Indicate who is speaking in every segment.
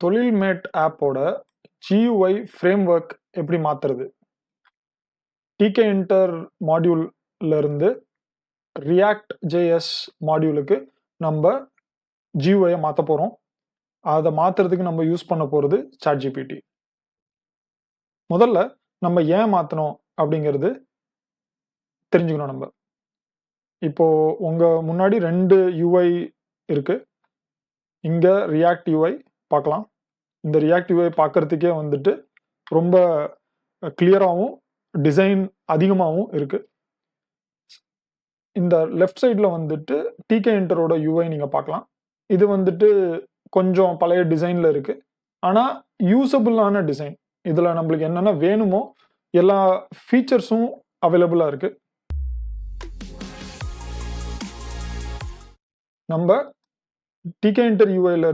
Speaker 1: தொழில்மேட் ஆப்போட GY frame work எப்படி மாற்றுறது டிகே இன்டர் மாடியூல்ல இருந்து ரியாக்ட் ஜேஎஸ் மாடியூலுக்கு நம்ம GUI மாற்ற போகிறோம் அதை மாற்றுறதுக்கு நம்ம யூஸ் பண்ண போகிறது சாட் ஜிபிடி முதல்ல நம்ம ஏன் மாற்றணும் அப்படிங்கிறது தெரிஞ்சுக்கணும் நம்ம. இப்போ உங்கள் முன்னாடி ரெண்டு யூஐ இருக்குது இங்கே ரியாக்ட் யூஐ பார்க்கலாம். இந்த ரியாக்டிவை யூஐ பார்க்கறதுக்கே வந்துட்டு ரொம்ப கிளியராகவும் டிசைன் அதிகமாகவும் இருக்குது இந்த லெஃப்ட் சைடில் வந்துட்டு டிகே இன்டரோட யூஐ நீங்கள் பார்க்கலாம். இது வந்துட்டு கொஞ்சம் பழைய டிசைனில் இருக்குது ஆனால் யூசபிளான டிசைன் இதில் நம்மளுக்கு என்னென்ன வேணுமோ எல்லா ஃபீச்சர்ஸும் அவைலபிளாக இருக்குது நம்ம டிகே இன்டர் யூஐல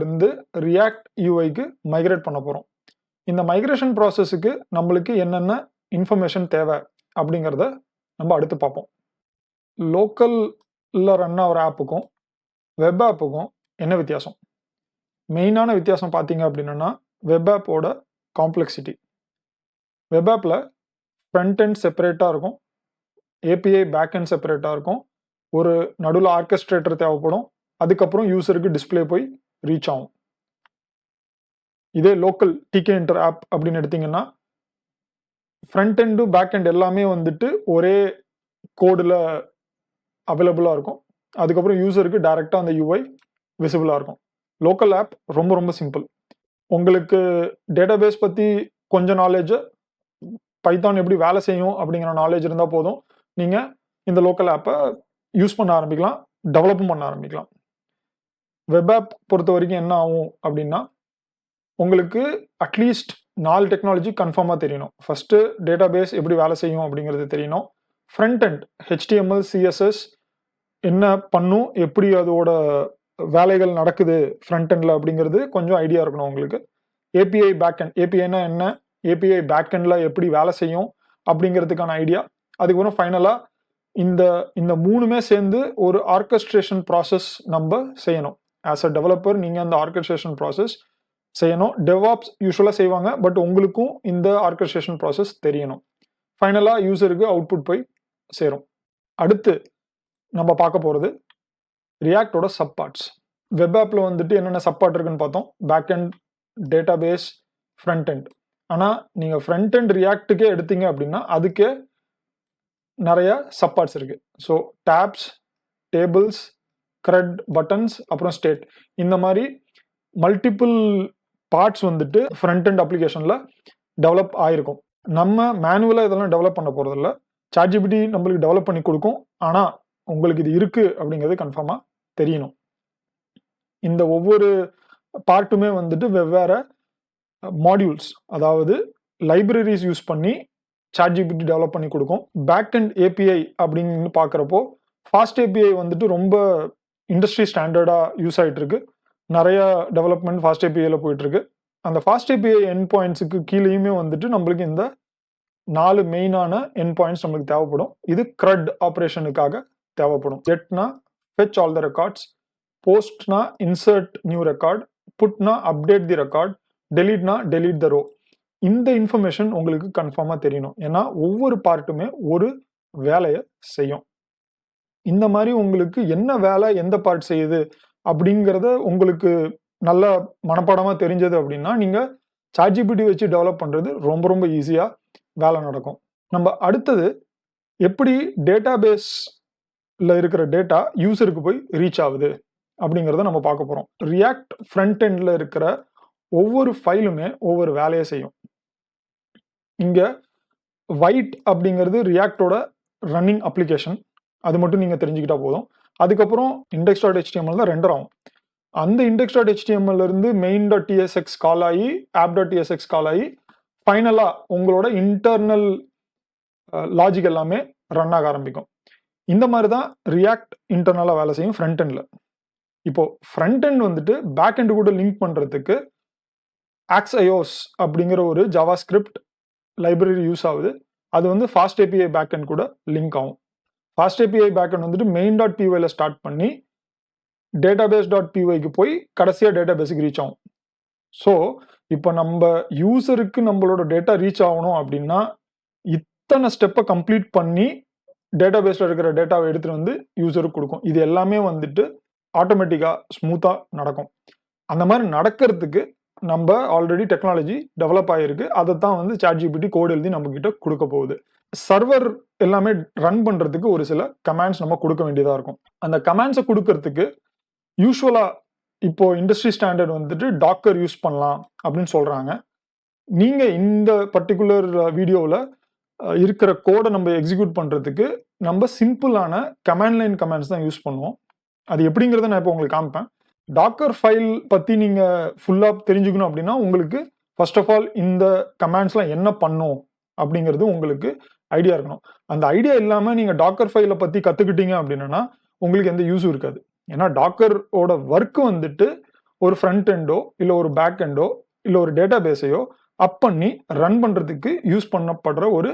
Speaker 1: ரியாக்ட் யூஐக்கு மைக்ரேட் பண்ண போகிறோம் இந்த மைக்ரேஷன் ப்ராசஸுக்கு நம்மளுக்கு என்னென்ன இன்ஃபர்மேஷன் தேவை அப்படிங்கிறத நம்ம அடுத்து பார்ப்போம். லோக்கலில் ரன் ஆகிற ஆப்புக்கும் வெப் ஆப்புக்கும் என்ன வித்தியாசம்? மெயினான வித்தியாசம் பார்த்தீங்க அப்படின்னா வெப் ஆப்போட காம்ப்ளெக்சிட்டி வெப் ஆப்பில் ஃப்ரண்ட் அண்ட் செப்பரேட்டாக இருக்கும். ஏபிஐ பேக் அண்ட் செப்பரேட்டாக இருக்கும். ஒரு நடுவில் ஆர்கெஸ்ட்ரேட்டர் தேவைப்படும். அதுக்கப்புறம் யூசருக்கு டிஸ்பிளே போய் ரீச் ஆகும். இதே லோக்கல் டிகே இன்டர் ஆப் அப்படின்னு எடுத்தீங்கன்னா ஃப்ரண்ட் அண்டு பேக் அண்ட் எல்லாமே வந்துட்டு ஒரே கோடில் அவைலபிளாக இருக்கும். அதுக்கப்புறம் யூசருக்கு டைரெக்டாக அந்த யூஐ விசிபிளாக இருக்கும். லோக்கல் ஆப் ரொம்ப ரொம்ப சிம்பிள் உங்களுக்கு டேட்டாபேஸ் பற்றி கொஞ்சம் நாலேஜு பைத்தான் எப்படி வேலை செய்யும் அப்படிங்கிற நாலேஜ் இருந்தால் போதும். நீங்கள் இந்த லோக்கல் ஆப்பை யூஸ் பண்ண ஆரம்பிக்கலாம் டெவலப்பும் பண்ண ஆரம்பிக்கலாம். வெப் ஆப் பொறுத்த வரைக்கும் என்ன ஆகும் அப்படின்னா உங்களுக்கு அட்லீஸ்ட் நாலு டெக்னாலஜி கன்ஃபார்மாக தெரியணும். ஃபஸ்ட்டு டேட்டா பேஸ் எப்படி வேலை செய்யும் அப்படிங்கிறது தெரியணும். ஃப்ரண்ட் அண்ட் ஹெச்டிஎம்எல் சிஎஸ்எஸ் என்ன பண்ணும் எப்படி அதோட வேலைகள் நடக்குது ஃப்ரண்ட் அண்டில் அப்படிங்கிறது கொஞ்சம் ஐடியா இருக்கணும் உங்களுக்கு. ஏபிஐ பேக் அண்ட் ஏபிஐனா என்ன? ஏபிஐ பேக் அண்டில் எப்படி வேலை செய்யும் அப்படிங்கிறதுக்கான ஐடியா அதுக்கப்புறம் ஃபைனலாக இந்த இந்த மூணுமே சேர்ந்து ஒரு ஆர்கஸ்ட்ரேஷன் ப்ராசஸ் நம்ம செய்யணும். ஆஸ் அ டெவலப்பர் நீங்கள் அந்த ஆர்கனைசேஷன் ப்ராசஸ் செய்யணும். டெவாப்ஸ் யூஸ்வலாக செய்வாங்க பட் உங்களுக்கும் இந்த ஆர்கனைசேஷன் ப்ராசஸ் தெரியணும். ஃபைனலாக யூசருக்கு அவுட்புட் போய் சேரும். அடுத்து நம்ம பார்க்க போகிறது ரியாக்டோட சப் பார்ட்ஸ் வெப் ஆப்பில் வந்துட்டு என்னென்ன சப் பார்ட் இருக்குன்னு பார்த்தோம். Back end database front end ஆனால் நீங்கள் ஃப்ரண்ட் அண்ட் ரியாக்ட்டுக்கே எடுத்தீங்க அப்படின்னா அதுக்கே நிறைய சப் பார்ட்ஸ் இருக்குது so tabs tables CRUD buttons அப்புறம் ஸ்டேட் இந்த மாதிரி மல்டிபிள் பார்ட்ஸ் வந்துட்டு ஃப்ரண்ட் அண்ட் அப்ளிகேஷனில் டெவலப் ஆகிருக்கும் நம்ம மேனுவலாக இதெல்லாம் டெவலப் பண்ண போகிறதில்ல சாட்ஜிபிடி நம்மளுக்கு டெவலப் பண்ணி கொடுக்கும். ஆனால் உங்களுக்கு இது இருக்குது அப்படிங்கிறது கன்ஃபார்மாக தெரியணும். இந்த ஒவ்வொரு பார்ட்டுமே வந்துட்டு வெவ்வேறு மாடியூல்ஸ் அதாவது லைப்ரரிஸ் யூஸ் பண்ணி சாட்ஜிபிடி டெவலப் பண்ணி கொடுக்கும். பேக் அண்ட் ஏபிஐ அப்படின்னு பார்க்குறப்போ ஃபாஸ்ட் ஏபிஐ வந்துட்டு ரொம்ப இண்டஸ்ட்ரி ஸ்டாண்டர்டாக யூஸ் ஆகிட்டு இருக்கு நிறைய டெவலப்மெண்ட் ஃபாஸ்ட் ஏபிஐயில் போயிட்டுருக்கு. அந்த ஃபாஸ்ட் ஏபிஐ என் பாயிண்ட்ஸுக்கு கீழேயுமே வந்துட்டு நம்மளுக்கு இந்த நாலு மெயினான என் பாயிண்ட்ஸ் நம்மளுக்கு தேவைப்படும். இது க்ரட் ஆப்ரேஷனுக்காக தேவைப்படும். ஜெட்னா ஃபெச் ஆல் த ரெக்கார்ட்ஸ் போஸ்ட்னா இன்சர்ட் நியூ ரெக்கார்ட் புட்னா அப்டேட் தி ரெக்கார்ட் டெலீட்னா டெலீட் த ரோ இந்த இன்ஃபர்மேஷன் உங்களுக்கு கன்ஃபார்மாக தெரியணும். ஏன்னா ஒவ்வொரு பார்ட்டுமே ஒரு வேலையை செய்யும். இந்த மாதிரி உங்களுக்கு என்ன வேலை எந்த பார்ட் செய்யுது அப்படிங்கிறத உங்களுக்கு நல்ல மனப்பாடமாக தெரிஞ்சது அப்படின்னா நீங்கள் சாட்ஜிபிடி வச்சு டெவலப் பண்ணுறது ரொம்ப ரொம்ப ஈஸியாக வேலை நடக்கும். நம்ம அடுத்தது எப்படி டேட்டா பேஸில் இருக்கிற டேட்டா யூசருக்கு போய் ரீச் ஆகுது அப்படிங்கிறத நம்ம பார்க்க போகிறோம் ரியாக்ட் ஃப்ரண்ட் எண்டில் இருக்கிற ஒவ்வொரு ஃபைலுமே ஒவ்வொரு வேலையை செய்யும். இங்கே வைட் அப்படிங்கிறது ரியாக்டோட ரன்னிங் அப்ளிகேஷன் அது மட்டும் நீங்கள் தெரிஞ்சுக்கிட்டா போதும். அதுக்கப்புறம் இண்டெக்ஸ் டாட் ஹெச்டிஎம்எல் தான் ரெண்டர் ஆகும். அந்த இண்டெக்ஸ் டாட் ஹெச்டிஎம்எல் இருந்து மெயின் டாட் டிஎஸ்எக்ஸ் கால் ஆகி ஆப் டாட் டிஎஸ்எக்ஸ் கால் ஆகி ஃபைனலாக உங்களோட இன்டர்னல் லாஜிக் எல்லாமே ரன் ஆக ஆரம்பிக்கும். இந்த மாதிரி தான் ரியாக்ட் இன்டர்னலாக வேலை செய்யும் ஃப்ரண்ட் எண்டில் இப்போ ஃப்ரண்ட் எண்ட் வந்துட்டு பேக் எண்டு கூட லிங்க் பண்ணுறதுக்கு ஆக்ஸ் ஐஓஸ் அப்படிங்கிற ஒரு ஜாவா ஸ்கிரிப்ட் லைப்ரரி யூஸ் ஆகுது. அது வந்து ஃபாஸ்ட் ஏபிஐ பேக் எண்ட் கூட லிங்க் ஆகும். ஃபாஸ்ட் ஏபிஐ பேக்கெண்ட் வந்துட்டு மெயின் டாட் பிஒயில் ஸ்டார்ட் பண்ணி டேட்டாபேஸ் டாட் பிஒய்க்கு போய் கடைசியாக டேட்டாபேஸுக்கு ரீச் ஆகும். ஸோ இப்போ நம்ம யூசருக்கு நம்மளோட டேட்டா ரீச் ஆகணும் அப்படின்னா இத்தனை ஸ்டெப்பை கம்ப்ளீட் பண்ணி டேட்டா பேஸில் இருக்கிற டேட்டாவை எடுத்துகிட்டு வந்து யூசருக்கு கொடுக்கும். இது எல்லாமே வந்துட்டு ஆட்டோமேட்டிக்காக ஸ்மூத்தாக நடக்கும். அந்த மாதிரி நடக்கிறதுக்கு நம்ம ஆல்ரெடி டெக்னாலஜி டெவலப் ஆகிருக்கு அதை தான் வந்து சாட் ஜிபிடி கோடு எழுதி நம்மக்கிட்ட கொடுக்க போகுது. சர்வர் எல்லாமே ரன் பண்ணுறதுக்கு ஒரு சில கமாண்ட்ஸ் நம்ம கொடுக்க வேண்டியதாக இருக்கும். அந்த கமாண்ட்ஸை கொடுக்கறதுக்கு யூஸ்வலாக இப்போ இண்டஸ்ட்ரி ஸ்டாண்டர்ட் வந்துட்டு டாக்கர் யூஸ் பண்ணலாம் அப்படின்னு சொல்கிறாங்க நீங்கள் இந்த பர்டிகுலர் வீடியோவில் இருக்கிற கோடை நம்ம எக்ஸிக்யூட் பண்ணுறதுக்கு நம்ம சிம்பிளான கமாண்ட் லைன் கமாண்ட்ஸ் தான் யூஸ் பண்ணுவோம். அது எப்படிங்கிறத நான் இப்போ உங்களுக்கு காமிப்பேன். டாக்கர் ஃபைல் பற்றி நீங்கள் ஃபுல்லாக தெரிஞ்சுக்கணும் அப்படின்னா உங்களுக்கு ஃபர்ஸ்ட் ஆஃப் ஆல் இந்த கமாண்ட்ஸ்லாம் என்ன பண்ணும் அப்படிங்கிறது உங்களுக்கு ஐடியா இருக்கணும். அந்த ஐடியா இல்லாமல் நீங்கள் டாக்கர் ஃபைலை பற்றி கற்றுக்கிட்டீங்க அப்படின்னா உங்களுக்கு எந்த யூஸும் இருக்காது. ஏன்னா டாக்கரோட ஒர்க் வந்துட்டு ஒரு ஃப்ரண்ட் எண்டோ இல்லை ஒரு பேக் எண்டோ இல்லை ஒரு டேட்டா பேஸையோ அப் பண்ணி ரன் பண்ணுறதுக்கு யூஸ் பண்ணப்படுற ஒரு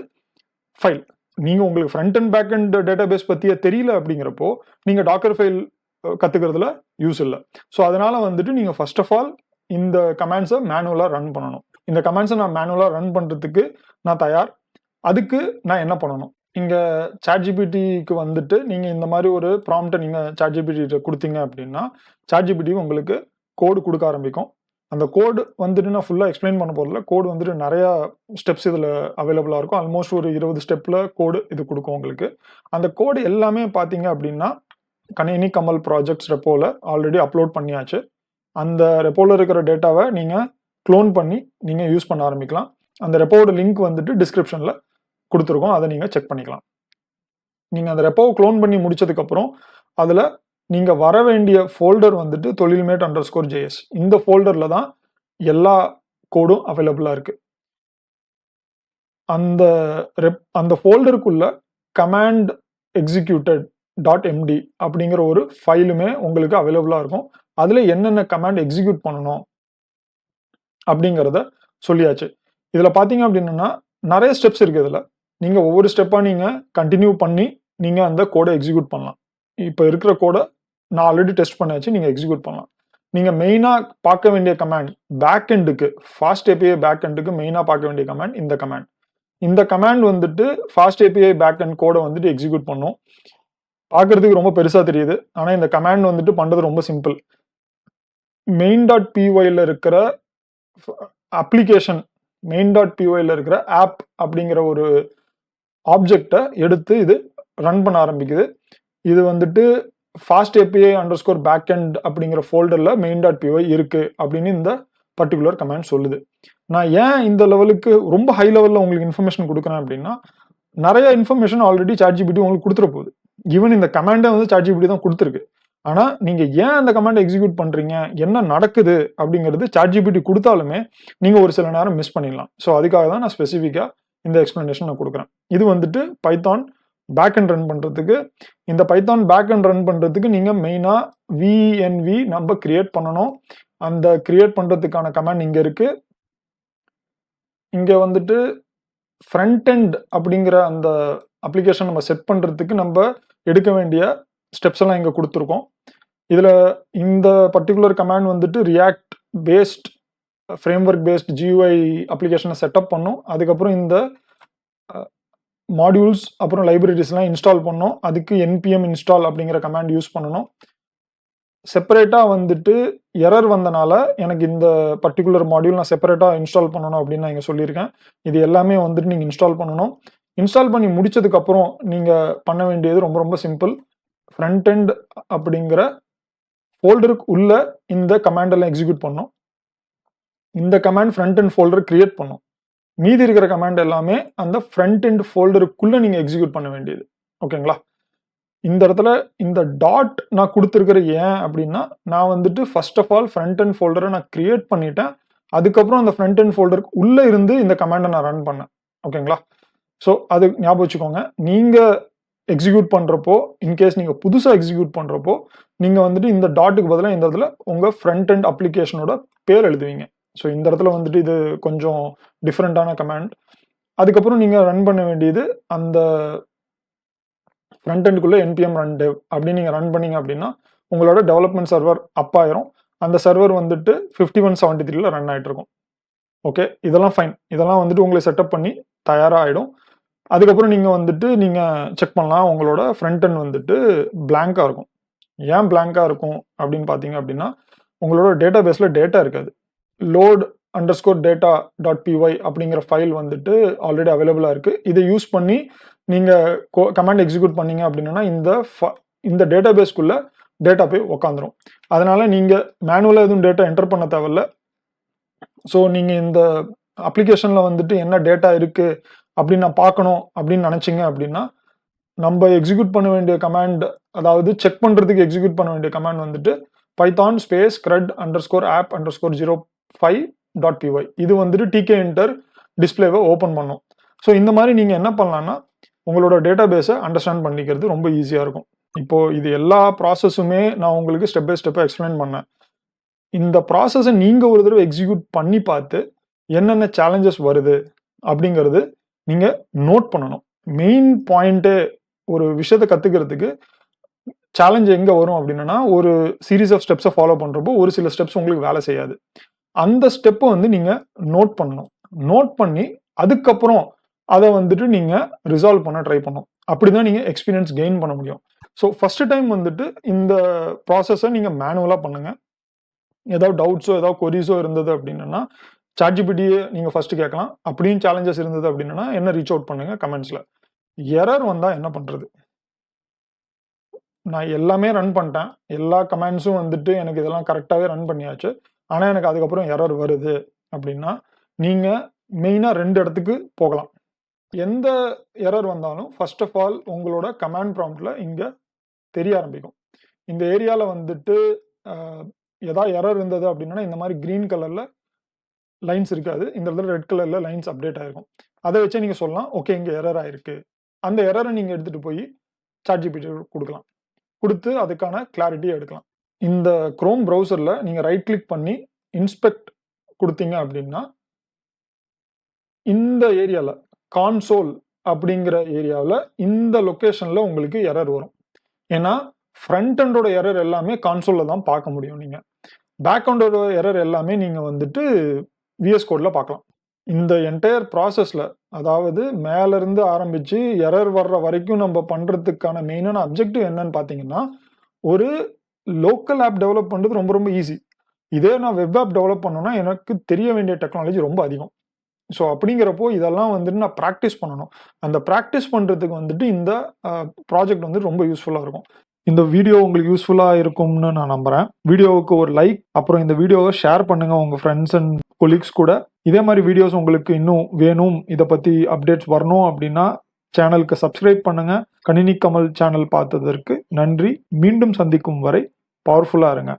Speaker 1: ஃபைல் நீங்கள் உங்களுக்கு front end back end database பற்றியே தெரியல அப்படிங்கிறப்போ நீங்கள் டாக்கர் ஃபைல் கற்றுக்கிறதுல யூஸ் இல்லை. ஸோ அதனால் வந்துட்டு நீங்கள் ஃபர்ஸ்ட் ஆஃப் ஆல் இந்த கமாண்ட்ஸை மேனுவலாக ரன் பண்ணணும். இந்த கமாண்ட்ஸை நான் மேனுவலாக ரன் பண்ணுறதுக்கு நான் தயார் அதுக்கு நான் என்ன பண்ணணும்? இங்கே சாட்ஜிபிடிக்கு வந்துட்டு நீங்கள் இந்த மாதிரி ஒரு ப்ராம்ப்டை நீங்கள் சாட்ஜிபிடிகிட்ட கொடுத்தீங்க அப்படின்னா சாட்ஜிபிடி உங்களுக்கு கோடு கொடுக்க ஆரம்பிக்கும். அந்த கோடு வந்துட்டு நான் ஃபுல்லாக எக்ஸ்பிளைன் பண்ண போகிறதில்ல கோடு வந்துட்டு நிறையா ஸ்டெப்ஸ் இதில் அவைலபிளாக இருக்கும். ஆல்மோஸ்ட் ஒரு இருபது ஸ்டெப்பில் கோடு இது கொடுக்கும் உங்களுக்கு. அந்த கோடு எல்லாமே பார்த்தீங்க அப்படின்னா கணினி கமல் ப்ராஜெக்ட்ஸ் ரெப்போவில் ஆல்ரெடி அப்லோட் பண்ணியாச்சு. அந்த ரெப்போவில் இருக்கிற டேட்டாவை நீங்கள் க்ளோன் பண்ணி நீங்கள் யூஸ் பண்ண ஆரம்பிக்கலாம். அந்த ரெப்போவோட லிங்க் வந்துட்டு டிஸ்கிரிப்ஷனில் கொடுத்துருக்கோம். அதை நீங்கள் செக் பண்ணிக்கலாம். நீங்கள் அந்த ரெப்போவை க்ளோன் பண்ணி முடிச்சதுக்கப்புறம் அதில் நீங்கள் வர வேண்டிய ஃபோல்டர் வந்துட்டு தொழில்மேட் அண்டர் ஸ்கோர் ஜேஎஸ் இந்த ஃபோல்டரில் தான் எல்லா கோடும் அவைலபிளாக இருக்குது அந்த ரெப் அந்த ஃபோல்டருக்குள்ள கமாண்ட் எக்ஸிக்யூட்டட் டாட் எம்டி அப்படிங்கிற ஒரு ஃபைலுமே உங்களுக்கு அவைலபிளாக இருக்கும். அதில் என்னென்ன கமாண்ட் எக்ஸிக்யூட் பண்ணணும் அப்படிங்கிறத சொல்லியாச்சு. இதில் பார்த்தீங்க அப்படின்னா நிறைய ஸ்டெப்ஸ் இருக்குது இதில். நீங்கள் ஒவ்வொரு ஸ்டெப்பாக நீங்கள் கண்டினியூ பண்ணி நீங்கள் அந்த கோடை எக்ஸிக்யூட் பண்ணலாம். இப்போ இருக்கிற கோடை நான் ஆல்ரெடி டெஸ்ட் பண்ணியாச்சு நீங்கள் எக்ஸிக்யூட் பண்ணலாம். நீங்கள் மெயினாக பார்க்க வேண்டிய கமாண்ட் பேக் எண்டுக்கு ஃபாஸ்ட் ஏபிஐ பேக் எண்டுக்கு மெயினாக பார்க்க வேண்டிய கமாண்ட் இந்த கமாண்ட் இந்த கமாண்ட் வந்துட்டு ஃபாஸ்ட் ஏபிஐ பேக் அண்ட் கோடை வந்துட்டு எக்ஸிக்யூட் பண்ணும். பார்க்கறதுக்கு ரொம்ப பெருசாக தெரியுது. ஆனால் இந்த கமாண்ட் வந்துட்டு பண்ணுறது ரொம்ப சிம்பிள் மெயின் டாட் பிஒயில் இருக்கிற அப்ளிகேஷன் மெயின் டாட் பிஒயில் இருக்கிற ஆப் அப்படிங்கிற ஒரு ஆப்ஜெக்டை எடுத்து இது ரன் பண்ண ஆரம்பிக்குது. இது வந்துட்டு fast API underscore back end அப்படிங்கிற ஃபோல்டரில் மெயின் டாட் பிஓ இருக்குது அப்படின்னு இந்த பர்டிகுலர் கமெண்ட் சொல்லுது. நான் ஏன் இந்த லெவலுக்கு ரொம்ப ஹை லெவலில் உங்களுக்கு இன்ஃபர்மேஷன் கொடுக்குறேன் அப்படின்னா நிறைய இன்ஃபர்மேஷன் ஆல்ரெடி சாட் ஜிபிடி உங்களுக்கு கொடுத்துட போகுது. ஈவன் இந்த கமாண்டை வந்து சாட் ஜிபிடி தான் கொடுத்துருக்கு. ஆனால் நீங்கள் ஏன் அந்த கமாண்டை எக்ஸிக்யூட் பண்ணுறீங்க என்ன நடக்குது? அப்படிங்கிறது சாட் ஜிபிடி கொடுத்தாலுமே நீங்கள் ஒரு சில நேரம் மிஸ் பண்ணிடலாம். ஸோ அதுக்காக தான் நான் ஸ்பெசிஃபிக்காக இந்த எக்ஸ்பிளனேஷன் நான் கொடுக்குறேன். இது வந்துட்டு பைத்தான் பேக் அண்ட் ரன் பண்ணுறதுக்கு இந்த பைத்தான் பேக் அண்ட் ரன் பண்ணுறதுக்கு நீங்கள் மெயினாக விஎன்வி நம்ம கிரியேட் பண்ணணும். அந்த கிரியேட் பண்ணுறதுக்கான கமெண்ட் இங்கே இருக்குது இங்கே வந்துட்டு ஃப்ரண்ட் எண்ட் அப்படிங்கிற அந்த அப்ளிகேஷன் நம்ம செட் பண்ணுறதுக்கு நம்ம எடுக்க வேண்டிய ஸ்டெப்ஸ் எல்லாம் இங்கே கொடுத்துருக்கோம். இதில் இந்த பர்டிகுலர் கமாண்ட் வந்துட்டு React based framework based GUI அப்ளிகேஷனை செட்டப் பண்ணும். அதுக்கப்புறம் இந்த மாடியூல்ஸ் அப்புறம் லைப்ரரிஸ்லாம் இன்ஸ்டால் பண்ணோம். அதுக்கு என்பிஎம் இன்ஸ்டால் அப்படிங்கிற கமாண்ட் யூஸ் பண்ணணும். செப்பரேட்டாக வந்துட்டு எரர் வந்தனால எனக்கு இந்த பர்டிகுலர் மாடியூல் நான் செப்பரேட்டாக இன்ஸ்டால் பண்ணணும் அப்படின்னு நான் இங்கே சொல்லியிருக்கேன். இது எல்லாமே வந்துட்டு நீங்கள் இன்ஸ்டால் பண்ணணும். இன்ஸ்டால் பண்ணி முடிச்சதுக்கப்புறம் நீங்கள் பண்ண வேண்டியது ரொம்ப ரொம்ப சிம்பிள் ஃப்ரண்ட் எண்ட் அப்படிங்கிற ஃபோல்டருக்கு உள்ள இந்த கமாண்டெல்லாம் எக்ஸிக்யூட் பண்ணும் இந்த command front end folder create பண்ணும். மீதி இருக்கிற கமாண்ட் எல்லாமே அந்த ஃப்ரண்ட் அண்ட் ஃபோல்டருக்குள்ளே நீங்கள் எக்ஸிக்யூட் பண்ண வேண்டியது. ஓகேங்களா இந்த இடத்துல இந்த டாட் நான் கொடுத்துருக்கிற ஏன் அப்படின்னா நான் வந்துட்டு first of all front end ஃபோல்டரை நான் கிரியேட் பண்ணிட்டேன். அதுக்கப்புறம் அந்த ஃப்ரண்ட் அண்ட் ஃபோல்டருக்கு உள்ளே இருந்து இந்த கமாண்டை நான் ரன் பண்ணேன். ஓகேங்களா ஸோ அது ஞாபகம் வச்சுக்கோங்க. நீங்கள் எக்ஸிக்யூட் பண்ணுறப்போ இன்கேஸ் நீங்கள் புதுசாக எக்ஸிக்யூட் பண்ணுறப்போ நீங்கள் வந்துட்டு இந்த டாட்டுக்கு பதிலாக இந்த இடத்துல உங்கள் ஃப்ரண்ட் அண்ட் அப்ளிகேஷனோட பேர் எழுதுவீங்க. ஸோ இந்த இடத்துல வந்துட்டு இது கொஞ்சம் டிஃப்ரெண்ட்டான கமாண்ட் அதுக்கப்புறம் நீங்கள் ரன் பண்ண வேண்டியது அந்த ஃப்ரண்ட் எண்டுக்குள்ளே என்பிஎம் ரன் டெவ் அப்படின்னு நீங்கள் ரன் பண்ணீங்க அப்படின்னா உங்களோட டெவலப்மெண்ட் சர்வர் அப் ஆயிரும். அந்த சர்வர் வந்துட்டு ஃபிஃப்டி ஒன் செவன்ட்டி த்ரீல ரன் ஆகிட்டு இருக்கும். ஓகே இதெல்லாம் ஃபைன் இதெல்லாம் வந்துட்டு உங்களை செட்டப் பண்ணி தயாராகிடும் அதுக்கப்புறம் நீங்கள் வந்துட்டு நீங்கள் செக் பண்ணலாம். உங்களோட ஃப்ரண்ட் அண்ட் வந்துட்டு பிளாங்காக இருக்கும். ஏன் பிளாங்காக இருக்கும் அப்படின்னு பார்த்தீங்க அப்படின்னா உங்களோட டேட்டா பேஸில் டேட்டா இருக்காது. Load underscore data dot PY அப்படிங்கிற ஃபைல் வந்துட்டு ஆல்ரெடி அவைலபிளாக இருக்குது இதை யூஸ் பண்ணி நீங்கள் கமாண்ட் எக்ஸிக்யூட் பண்ணீங்க அப்படின்னா இந்த இந்த டேட்டா பேஸ்க்குள்ளே டேட்டா போய் உக்காந்துரும். அதனால் நீங்கள் மேனுவலாக எதுவும் டேட்டா என்டர் பண்ண தேவையில்ல. ஸோ நீங்கள் இந்த அப்ளிகேஷனில் வந்துட்டு என்ன டேட்டா இருக்குது அப்படின்னு நான் பார்க்கணும் அப்படின்னு நினச்சிங்க அப்படின்னா நம்ம எக்ஸிக்யூட் பண்ண வேண்டிய கமாண்ட் அதாவது செக் பண்ணுறதுக்கு எக்ஸிக்யூட் பண்ண வேண்டிய கமாண்ட் வந்துட்டு Python space CRUD underscore app underscore zero five dot PY இது வந்துட்டு டிகே இன்டர் டிஸ்பிளேவை ஓப்பன் பண்ணும். ஸோ இந்த மாதிரி நீங்கள் என்ன பண்ணலான்னா உங்களோட டேட்டா பேஸை அண்டர்ஸ்டாண்ட் பண்ணிக்கிறது ரொம்ப ஈஸியாக இருக்கும். இப்போ இது எல்லா ப்ராசஸுமே நான் உங்களுக்கு ஸ்டெப் பை ஸ்டெப்பாக எக்ஸ்பிளைன் பண்ணேன். இந்த ப்ராசஸை நீங்கள் ஒரு தடவை எக்ஸிக்யூட் பண்ணி பார்த்து என்னென்ன சேலஞ்சஸ் வருது அப்படிங்கிறது நீங்கள் நோட் பண்ணணும். மெயின் பாயிண்ட்டே ஒரு விஷயத்தை கற்றுக்கிறதுக்கு சேலஞ்ச் எங்கே வரும் அப்படின்னா ஒரு சீரீஸ் ஆஃப் ஸ்டெப்ஸை ஃபாலோ பண்ணுறப்போ ஒரு சில ஸ்டெப்ஸ் உங்களுக்கு வேலை செய்யாது. அந்த ஸ்டெப்பை வந்து நீங்கள் நோட் பண்ணணும். நோட் பண்ணி அதுக்கப்புறம் அதை வந்துட்டு நீங்கள் ரிசால்வ் பண்ண ட்ரை பண்ணணும். அப்படி தான் நீங்கள் எக்ஸ்பீரியன்ஸ் கெயின் பண்ண முடியும். ஸோ ஃபஸ்ட்டு டைம் வந்துட்டு இந்த ப்ராசஸை நீங்கள் மேனுவலாக பண்ணுங்கள் ஏதாவது டவுட்ஸோ ஏதாவது கொரிஸோ இருந்தது அப்படின்னா சாட்ஜிபிடியே நீங்கள் ஃபஸ்ட்டு கேட்கலாம். அப்படியும் சேலஞ்சஸ் இருந்தது அப்படின்னா என்ன ரீச் அவுட் பண்ணுங்கள் கமெண்ட்ஸில் எரர் வந்தால் என்ன பண்ணுறது நான் எல்லாமே ரன் பண்ணிட்டேன். எல்லா கமெண்ட்ஸும் வந்துட்டு எனக்கு இதெல்லாம் கரெக்டாகவே ரன் பண்ணியாச்சு. ஆனால் எனக்கு அதுக்கப்புறம் எரர் வருது அப்படின்னா நீங்கள் மெயினாக ரெண்டு இடத்துக்கு போகலாம். எந்த எரர் வந்தாலும் ஃபர்ஸ்ட் ஆஃப் ஆல் உங்களோட கமாண்ட் ப்ராம்ப்டில் இங்கே தெரிய ஆரம்பிக்கும். இந்த ஏரியாவில் வந்துட்டு எதாவது எரர் இருந்தது அப்படின்னா இந்த மாதிரி க்ரீன் கலரில் லைன்ஸ் இருக்காது. இந்த இடத்துல ரெட் கலரில் லைன்ஸ் அப்டேட் ஆகிருக்கும் அதை வச்சே நீங்கள் சொல்லலாம் ஓகே இங்கே எரர் ஆகிருக்கு அந்த எரரை நீங்கள் எடுத்துகிட்டு போய் சாட்ஜிபிடி கொடுக்கலாம். கொடுத்து அதுக்கான கிளாரிட்டியை எடுக்கலாம். இந்த குரோம் ப்ரௌசரில் நீங்கள் ரைட் கிளிக் பண்ணி இன்ஸ்பெக்ட் கொடுத்தீங்க அப்படின்னா இந்த ஏரியாவில் கான்சோல் அப்படிங்கிற ஏரியாவில் இந்த லொக்கேஷனில் உங்களுக்கு எரர் வரும். ஏன்னா ஃப்ரண்ட் எண்டோட எரர் எல்லாமே கான்சோலில் தான் பார்க்க முடியும் நீங்கள் பேக் அண்டோட எரர் எல்லாமே நீங்கள் வந்துட்டு விஎஸ் கோடில் பார்க்கலாம். இந்த என்டையர் ப்ராசஸில் அதாவது மேலேருந்து ஆரம்பித்து எரர் வர்ற வரைக்கும் நம்ம பண்ணுறதுக்கான மெயினான அப்ஜெக்டிவ் என்னன்னு பார்த்தீங்கன்னா ஒரு லோக்கல் ஆப் டெவலப் பண்ணுறது ரொம்ப ரொம்ப ஈஸி இதே நான் வெப் ஆப் டெவலப் பண்ணோன்னா எனக்கு தெரிய வேண்டிய டெக்னாலஜி ரொம்ப அதிகம். ஸோ அப்படிங்கிறப்போ இதெல்லாம் வந்துட்டு நான் ப்ராக்டிஸ் பண்ணணும். அந்த ப்ராக்டிஸ் பண்ணுறதுக்கு வந்துட்டு இந்த ப்ராஜெக்ட் வந்து ரொம்ப யூஸ்ஃபுல்லாக இருக்கும். இந்த வீடியோ உங்களுக்கு யூஸ்ஃபுல்லாக இருக்கும்னு நான் நம்புகிறேன் வீடியோவுக்கு ஒரு லைக் அப்புறம் இந்த வீடியோவை ஷேர் பண்ணுங்கள் உங்கள் ஃப்ரெண்ட்ஸ் அண்ட் கொலீக்ஸ் கூட. இதே மாதிரி வீடியோஸ் உங்களுக்கு இன்னும் வேணும் இதை பற்றி அப்டேட்ஸ் வரணும் அப்படின்னா சேனலுக்கு சப்ஸ்கிரைப் பண்ணுங்க. கணினி கமல் சேனல் பார்த்ததற்கு நன்றி. மீண்டும் சந்திக்கும் வரை பவர்ஃபுல்லாக இருங்க.